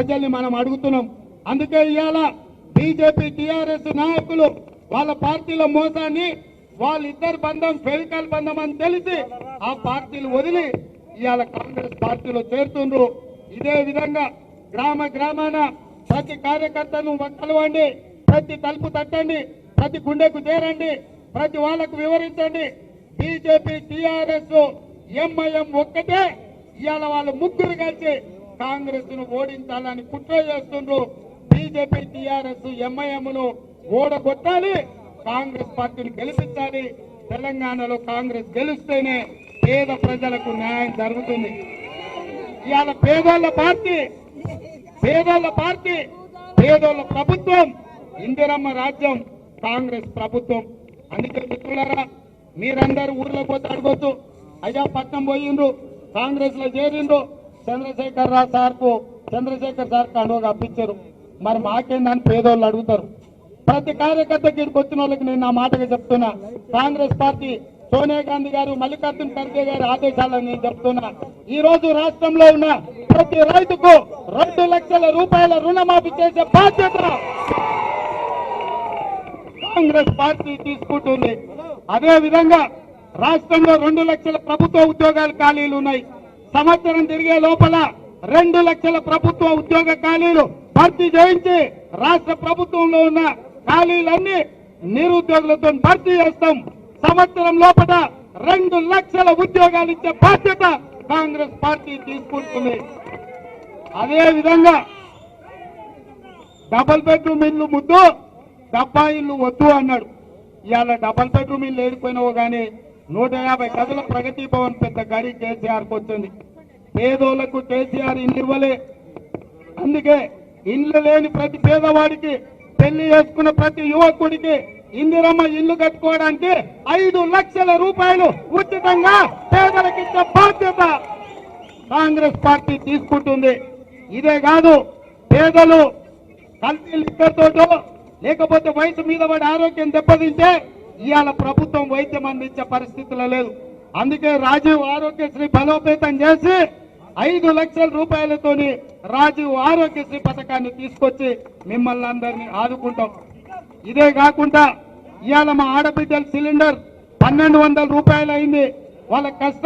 ప్రజల్ని మనం అడుగుతున్నాం. అందుకే ఇవాళ బీజేపీ టీఆర్ఎస్ నాయకులు వాళ్ళ పార్టీల మోసాన్ని వాళ్ళిద్దరు బంధం ఫెవికల్ బంధం అని తెలిసి ఆ పార్టీలు వదిలి ఇవాళ కాంగ్రెస్ పార్టీలో చేరుతుండ్రు. ఇదే విధంగా గ్రామ గ్రామాన ప్రతి కార్యకర్తను కలవండి ప్రతి తలుపు తట్టండి ప్రతి గుండెకు చేరండి ప్రతి వాళ్ళకు వివరించండి. బీజేపీ టీఆర్ఎస్ ఎంఐఎం ఒక్కటే ఇవాళ వాళ్ళు ముగ్గురు కలిసి కాంగ్రెస్ను ఓడించాలని కుట్ర చేస్తుండ్రు. బీజేపీ టిఆర్ఎస్ ఎంఐఎం ను ఓడగొట్టాలి. కాంగ్రెస్ పార్టీని గెలిపించాలి. తెలంగాణలో కాంగ్రెస్ గెలిస్తేనే పేద ప్రజలకు న్యాయం జరుగుతుంది. ఇవాళ పేదోళ్ళ పార్టీ పేదోళ్ళ పార్టీ పేదోళ్ళ ప్రభుత్వం ఇందిరమ్మ రాజ్యం కాంగ్రెస్ ప్రభుత్వం. అందుకే మిత్రులరా మీరందరూ ఊర్లో పోతే అడగొద్దు. అయ్యా పట్నం పోయిండ్రు కాంగ్రెస్లో చేరిండ్రు. చంద్రశేఖర్ రావు సార్కు చంద్రశేఖర్ సార్ కండువగా అప్పించారు. మరి మాకేందని పేదోళ్ళు అడుగుతారు. ప్రతి కార్యకర్తకి వచ్చిన వాళ్ళకి నేను నా మాటగా చెప్తున్నా. కాంగ్రెస్ పార్టీ సోనియా గాంధీ గారు మల్లికార్జున ఖర్గే గారి ఆదేశాలను నేను చెప్తున్నా. ఈ రోజు రాష్ట్రంలో ఉన్న ప్రతి రైతుకు రెండు లక్షల రూపాయల రుణమాఫీ చేసే బాధ్యత కాంగ్రెస్ పార్టీ తీసుకుంటుంది. అదే విధంగా రాష్ట్రంలో రెండు లక్షల ప్రభుత్వ ఉద్యోగాలు ఖాళీలు ఉన్నాయి. సంవత్సరం తిరిగే లోపల రెండు లక్షల ప్రభుత్వ ఉద్యోగ ఖాళీలు భర్తీ చేయించి రాష్ట్ర ప్రభుత్వంలో ఉన్న ఖాళీలన్నీ నిరుద్యోగులతో భర్తీ చేస్తాం. సంవత్సరం లోపల రెండు లక్షల ఉద్యోగాలు ఇచ్చే బాధ్యత కాంగ్రెస్ పార్టీ తీసుకుంటుంది. అదే విధంగా డబల్ బెడ్రూమ్ ఇల్లు ముద్దు డబ్బా ఇల్లు వద్దు అన్నాడు. ఇవాళ డబల్ బెడ్రూమ్ ఇల్లు ఏడిపోయినావు కానీ నూట యాభై గదుల ప్రగతి భవన్ పెద్ద గడి కేసీఆర్కి వచ్చింది. పేదోళ్ళకు కేసీఆర్ ఇల్లు ఇవ్వలే. అందుకే ఇల్లు లేని ప్రతి పేదవాడికి పెళ్ళి చేసుకున్న ప్రతి యువకుడికి ఇందిరమ్మ ఇల్లు కట్టుకోవడానికి ఐదు లక్షల రూపాయలు ఉచితంగా పేదలకు ఇచ్చే బాధ్యత కాంగ్రెస్ పార్టీ తీసుకుంటుంది. ఇదే కాదు పేదలు కల్తీ లిక్కర్తోటో లేకపోతే వయసు మీద పడి ఆరోగ్యం దెబ్బతింటే ఇవాళ ప్రభుత్వం వైద్యం అందించే పరిస్థితిలో లేదు. అందుకే రాజీవ్ ఆరోగ్యశ్రీ బలోపేతం చేసి ఐదు లక్షల రూపాయలతోని రాజీవ్ ఆరోగ్యశ్రీ పథకాన్ని తీసుకొచ్చి మిమ్మల్ని అందరినీ ఆదుకుంటాం. ఇదే కాకుండా ఇవాళ మా ఆడబిడ్డల సిలిండర్ పన్నెండు వందల రూపాయలు అయింది వాళ్ళ కష్టం